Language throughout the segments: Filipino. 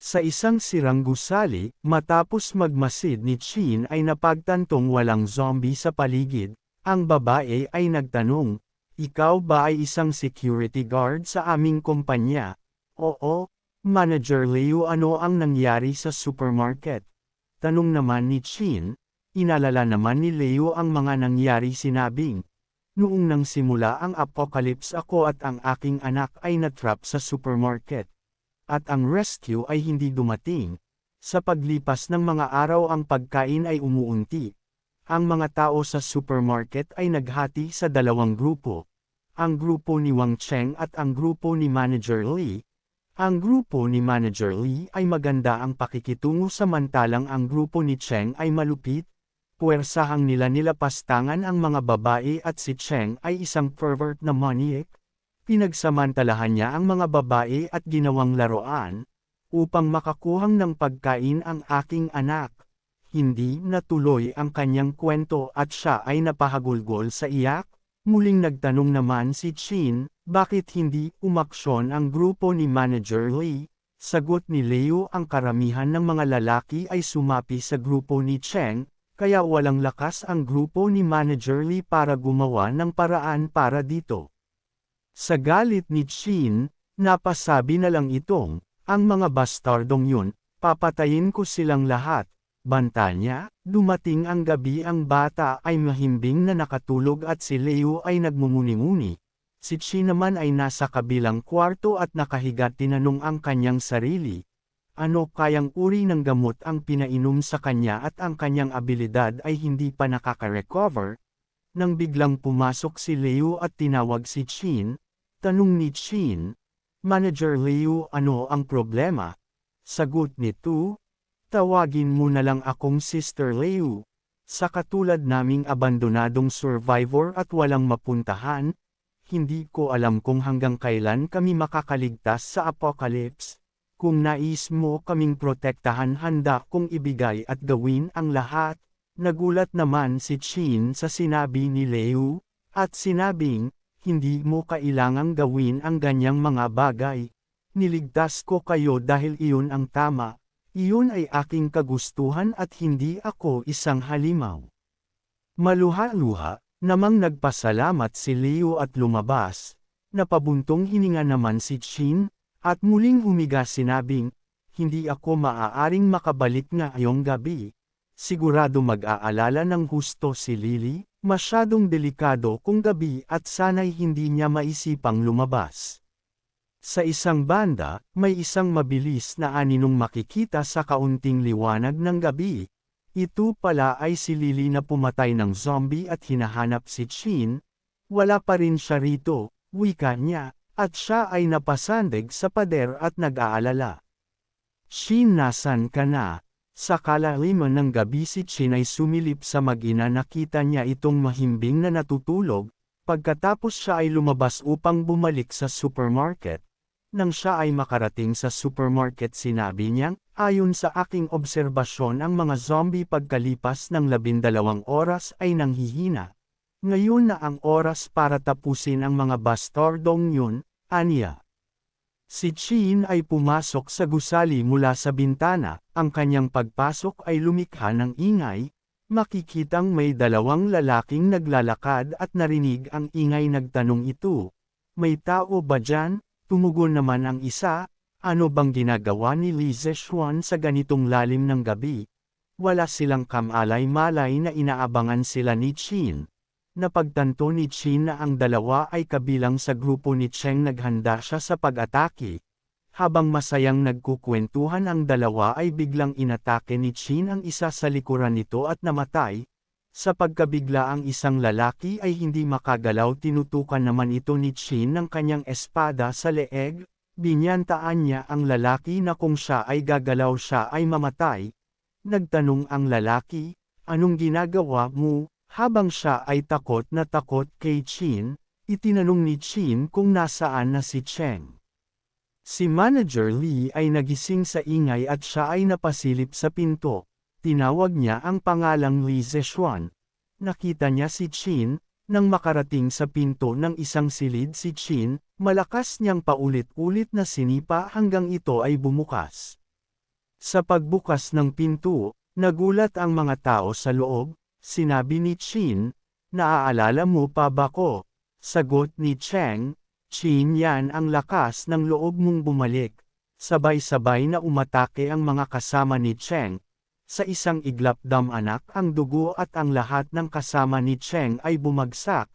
Sa isang sirang gusali, matapos magmasid ni Chin ay napagtantong walang zombie sa paligid. Ang babae ay nagtanong, Ikaw ba ay isang security guard sa aming kumpanya? Oo, Manager Leo ano ang nangyari sa supermarket? Tanong naman ni Chin, inalala naman ni Leo ang mga nangyari sinabing, Noong nang simula ang apocalypse ako at ang aking anak ay natrap sa supermarket at ang rescue ay hindi dumating. Sa paglipas ng mga araw ang pagkain ay umuunti. Ang mga tao sa supermarket ay naghati sa dalawang grupo. Ang grupo ni Wang Cheng at ang grupo ni Manager Lee. Ang grupo ni Manager Lee ay maganda ang pakikitungo samantalang ang grupo ni Cheng ay malupit. Puwersahang nila nilapastangan ang mga babae at si Cheng ay isang pervert na maniac. Pinagsamantalahan niya ang mga babae at ginawang laruan, upang makakuhang ng pagkain ang aking anak. Hindi natuloy ang kanyang kwento at siya ay napahagulgol sa iyak. Muling nagtanong naman si Chin, bakit hindi umaksyon ang grupo ni Manager Lee? Sagot ni Leo ang karamihan ng mga lalaki ay sumapi sa grupo ni Cheng, kaya walang lakas ang grupo ni Manager Lee para gumawa ng paraan para dito. Sa galit ni Chin, napasabi na lang itong, ang mga bastardong yun, papatayin ko silang lahat. Banta niya, dumating ang gabi ang bata ay mahimbing na nakatulog at si Leo ay nagmumuni-muni. Si Chin naman ay nasa kabilang kwarto at nakahiga tinanong ang kanyang sarili. Ano kayang uri ng gamot ang pinainom sa kanya at ang kanyang abilidad ay hindi pa nakaka-recover? Nang biglang pumasok si Leo at tinawag si Chin, Tanong ni Chin, Manager Leo ano ang problema? Sagot nito, tawagin mo na lang akong Sister Leo. Sa katulad naming abandonadong survivor at walang mapuntahan, hindi ko alam kung hanggang kailan kami makakaligtas sa apocalypse. Kung nais mo kaming protektahan handa kong ibigay at gawin ang lahat, nagulat naman si Chin sa sinabi ni Leo, at sinabing, hindi mo kailangang gawin ang ganyang mga bagay. Niligtas ko kayo dahil iyon ang tama. Iyon ay aking kagustuhan at hindi ako isang halimaw. Maluha-luha, namang nagpasalamat si Leo at lumabas. Napabuntong hininga naman si Chin, at muling humiga sinabing, hindi ako maaaring makabalik ngayong gabi. Sigurado mag-aalala ng husto si Lily, Masyadong delikado kung gabi at sana'y hindi niya maisipang lumabas. Sa isang banda, may isang mabilis na aninong makikita sa kaunting liwanag ng gabi. Ito pala ay si Lily na pumatay ng zombie at hinahanap si Chin. Wala pa rin siya rito, wika niya, at siya ay napasandig sa pader at nag-aalala. Shin nasan ka na? Sa kalaliman ng gabi si Chin ay sumilip sa mag-ina nakita niya itong mahimbing na natutulog, pagkatapos siya ay lumabas upang bumalik sa supermarket. Nang siya ay makarating sa supermarket sinabi niyang, ayon sa aking obserbasyon ang mga zombie pagkalipas ng labindalawang oras ay nanghihina. Ngayon na ang oras para tapusin ang mga bastardong yun, anya. Si Chin ay pumasok sa gusali mula sa bintana, ang kanyang pagpasok ay lumikha ng ingay, makikitang may dalawang lalaking naglalakad at narinig ang ingay nagtanong ito. May tao ba dyan? Tumugon naman ang isa, ano bang ginagawa ni Li Zexuan sa ganitong lalim ng gabi? Wala silang kamalay-malay na inaabangan sila ni Chin. Napagtanto ni Chin na ang dalawa ay kabilang sa grupo ni Cheng naghanda siya sa pag-atake. Habang masayang nagkukwentuhan ang dalawa ay biglang inatake ni Chin ang isa sa likuran nito at namatay. Sa pagkabigla ang isang lalaki ay hindi makagalaw tinutukan naman ito ni Chin ng kanyang espada sa leeg, binyantaan niya ang lalaki na kung siya ay gagalaw siya ay mamatay. Nagtanong ang lalaki, anong ginagawa mo? Habang siya ay takot na takot kay Chin, itinanong ni Chin kung nasaan na si Cheng. Si Manager Lee ay nagising sa ingay at siya ay napasilip sa pinto. Tinawag niya ang pangalang Lee Zexuan. Nakita niya si Chin, nang makarating sa pinto ng isang silid si Chin, malakas niyang paulit-ulit na sinipa hanggang ito ay bumukas. Sa pagbukas ng pinto, nagulat ang mga tao sa loob, sinabi ni Chin, naaalala mo pa ba ko? Sagot ni Cheng, Chin yan ang lakas ng loob mong bumalik. Sabay-sabay na umatake ang mga kasama ni Cheng. Sa isang iglap dam anak ang dugo at ang lahat ng kasama ni Cheng ay bumagsak.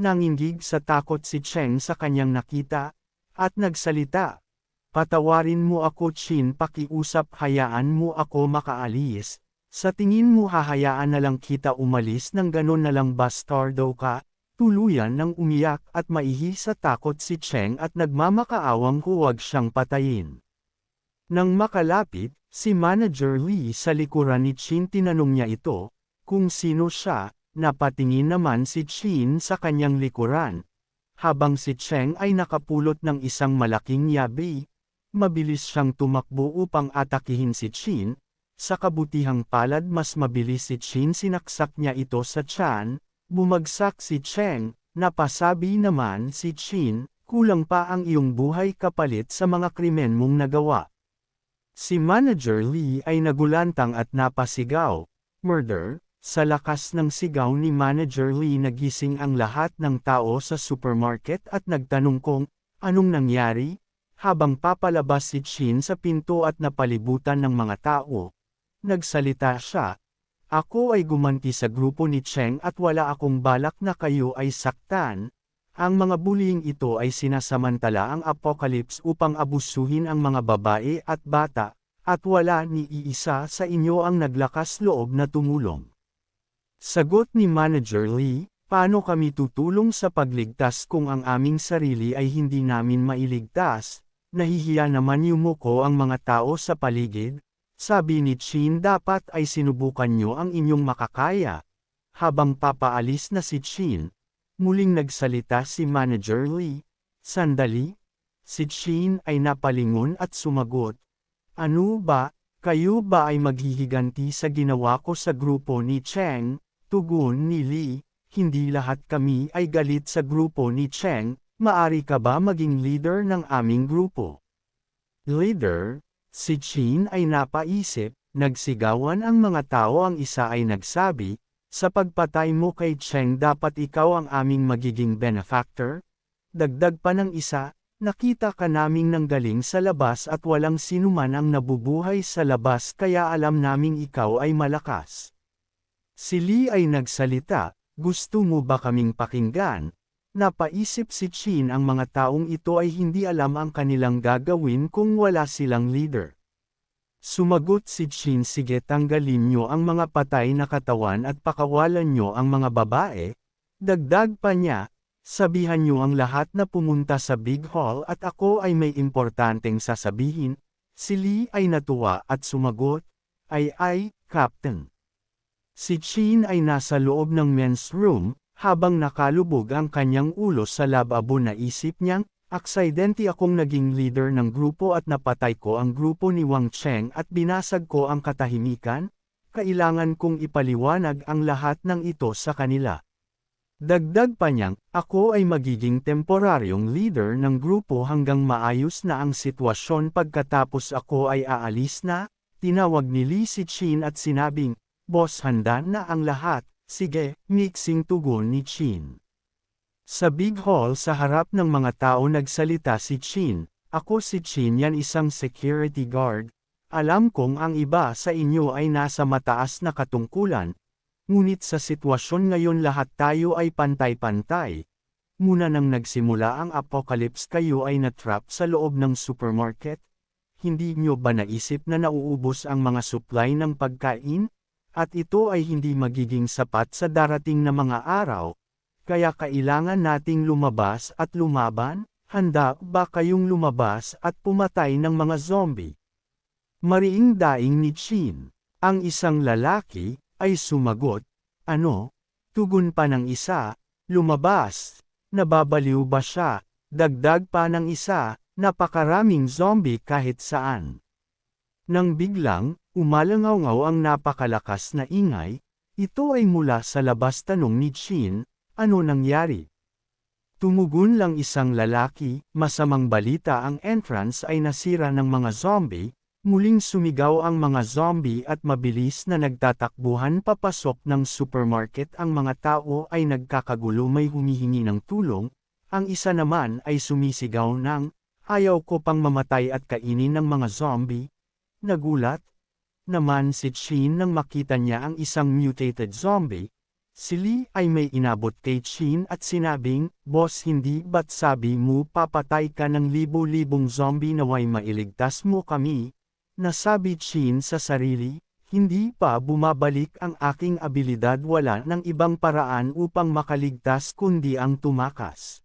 Nanginggig sa takot si Cheng sa kanyang nakita, at nagsalita. Patawarin mo ako Chin pakiusap hayaan mo ako makaalis. Sa tingin mo hahayaan na lang kita umalis ng ganon na lang bastardo ka? Tuluyan nang umiyak at maihi sa takot si Cheng at nagmamakaawang huwag siyang patayin. Nang makalapit, si Manager Lee sa likuran ni Chin tinanong niya ito, kung sino siya, napatingin naman si Chin sa kanyang likuran. Habang si Cheng ay nakapulot ng isang malaking yabi, Mabilis siyang tumakbo upang atakihin si Chin, sa kabutihang palad mas mabilis si Chin sinaksak niya ito sa tiyan, bumagsak si Cheng, napasabi naman si Chin, kulang pa ang iyong buhay kapalit sa mga krimen mong nagawa. Si Manager Lee ay nagulantang at napasigaw, murder, sa lakas ng sigaw ni Manager Lee nagising ang lahat ng tao sa supermarket at nagtanong kung, anong nangyari, habang papalabas si Chin sa pinto at napalibutan ng mga tao, nagsalita siya, Ako ay gumanti sa grupo ni Cheng at wala akong balak na kayo ay saktan. Ang mga bullying ito ay sinasamantala ang apocalypse upang abusuhin ang mga babae at bata, at wala ni iisa sa inyo ang naglakas loob na tumulong. Sagot ni Manager Lee, paano kami tutulong sa pagligtas kung ang aming sarili ay hindi namin mailigtas, Nahihiya naman yumuko ang mga tao sa paligid. Sabi ni Chin dapat ay sinubukan nyo ang inyong makakaya. Habang papaalis na si Chin, muling nagsalita si Manager Lee. Sandali? Si Chin ay napalingon at sumagot. Ano ba, kayo ba ay maghihiganti sa ginawa ko sa grupo ni Cheng? Tugon ni Lee, hindi lahat kami ay galit sa grupo ni Cheng, Maari ka ba maging leader ng aming grupo? Leader, si Chin ay napaisip, nagsigawan ang mga tao ang isa ay nagsabi, sa pagpatay mo kay Cheng dapat ikaw ang aming magiging benefactor? Dagdag pa ng isa, nakita ka naming nanggaling sa labas at walang sinuman ang nabubuhay sa labas kaya alam naming ikaw ay malakas. Si Lee ay nagsalita, gusto mo ba kaming pakinggan? Napaisip si Chin ang mga taong ito ay hindi alam ang kanilang gagawin kung wala silang leader. Sumagot si Chin sige tanggalin nyo ang mga patay na katawan at pakawalan nyo ang mga babae. Dagdag pa niya, sabihan nyo ang lahat na pumunta sa Big Hall at ako ay may importanteng sasabihin. Si Lee ay natuwa at sumagot, ay ay, Captain. Si Chin ay nasa loob ng men's room, habang nakalubog ang kanyang ulo sa lababo na isip niyang, aksidente akong naging leader ng grupo at napatay ko ang grupo ni Wang Cheng at binasag ko ang katahimikan, kailangan kong ipaliwanag ang lahat ng ito sa kanila. Dagdag pa niyang, ako ay magiging temporaryong leader ng grupo hanggang maayos na ang sitwasyon pagkatapos ako ay aalis na, tinawag ni Li si at sinabing, Boss handa na ang lahat, Sige, mixing tugon ni Chin. Sa big hall sa harap ng mga tao nagsalita si Chin, ako si Chin yan isang security guard, alam kong ang iba sa inyo ay nasa mataas na katungkulan, ngunit sa sitwasyon ngayon lahat tayo ay pantay-pantay. Muna nang nagsimula ang apocalypse kayo ay natrap sa loob ng supermarket, hindi nyo ba naisip na nauubos ang mga supply ng pagkain? At ito ay hindi magiging sapat sa darating na mga araw, kaya kailangan nating lumabas at lumaban, handa ba kayong lumabas at pumatay ng mga zombie? Mariing daing ni Chin, ang isang lalaki, ay sumagot, ano? Tugon pa ng isa, lumabas, nababaliw ba siya? Dagdag pa ng isa, napakaraming zombie kahit saan. Nang biglang, Umalangaw ang napakalakas na ingay, ito ay mula sa labas tanong ni Chin, ano nangyari? Tumugon lang isang lalaki, masamang balita ang entrance ay nasira ng mga zombie, Muling sumigaw ang mga zombie at mabilis na nagtatakbuhan papasok ng supermarket ang mga tao ay nagkakagulo may humihingi ng tulong, ang isa naman ay sumisigaw ng, ayaw ko pang mamatay at kainin ng mga zombie. Nagulat naman si Chin nang makita niya ang isang mutated zombie. Si Lee ay may inabot kay Chin at sinabing, Boss hindi ba't sabi mo papatay ka ng libo-libong zombie naway mailigtas mo kami? Nasabi Chin sa sarili, hindi pa bumabalik ang aking abilidad wala ng ibang paraan upang makaligtas kundi ang tumakas.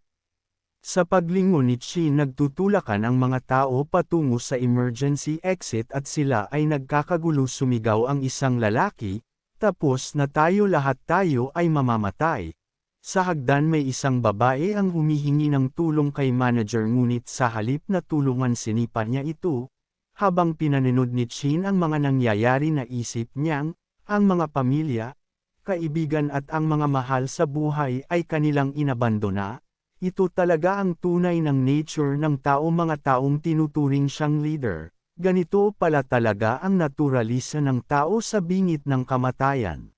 Sa paglingon ni Chin nagtutulakan ang mga tao patungo sa emergency exit at sila ay nagkakagulo sumigaw ang isang lalaki, tapos na tayo lahat tayo ay mamamatay. Sa hagdan may isang babae ang humihingi ng tulong kay manager ngunit sa halip na tulungan sinipa niya ito, habang pinaninod ni Chin ang mga nangyayari na isip niyang, ang mga pamilya, kaibigan at ang mga mahal sa buhay ay kanilang inabandona, ito talaga ang tunay ng nature ng tao mga taong tinuturing siyang leader. Ganito pala talaga ang naturalisa ng tao sa bingit ng kamatayan.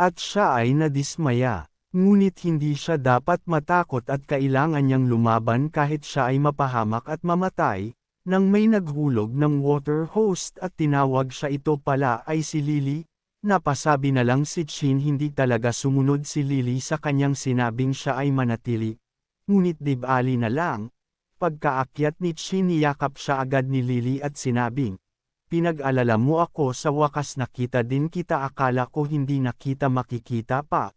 At siya ay nadismaya, ngunit hindi siya dapat matakot at kailangan niyang lumaban kahit siya ay mapahamak at mamatay, nang may naghulog ng water hose at tinawag siya ito pala ay si Lily, napasabi na lang si Chin hindi talaga sumunod si Lily sa kanyang sinabing siya ay manatili. Ngunit dibali na lang, pagkaakyat ni Chin niyakap siya agad ni Lily at sinabing, Pinag-alala mo ako sa wakas nakita din kita akala ko hindi nakita makikita pa.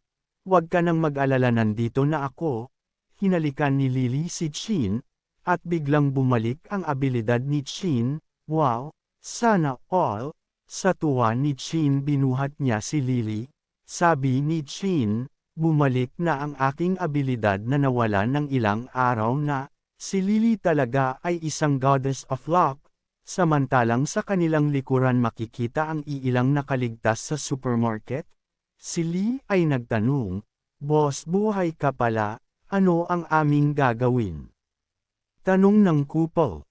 Huwag ka nang mag-alala nandito na ako. Hinalikan ni Lily si Chin, at biglang bumalik ang abilidad ni Chin, wow, sana all, sa tuwa ni Chin binuhat niya si Lily, sabi ni Chin, bumalik na ang aking abilidad na nawala ng ilang araw na, si Lily talaga ay isang goddess of luck, samantalang sa kanilang likuran makikita ang iilang nakaligtas sa supermarket, si Lee ay nagtanong, Boss buhay ka pala, ano ang aming gagawin? Tanong ng couple.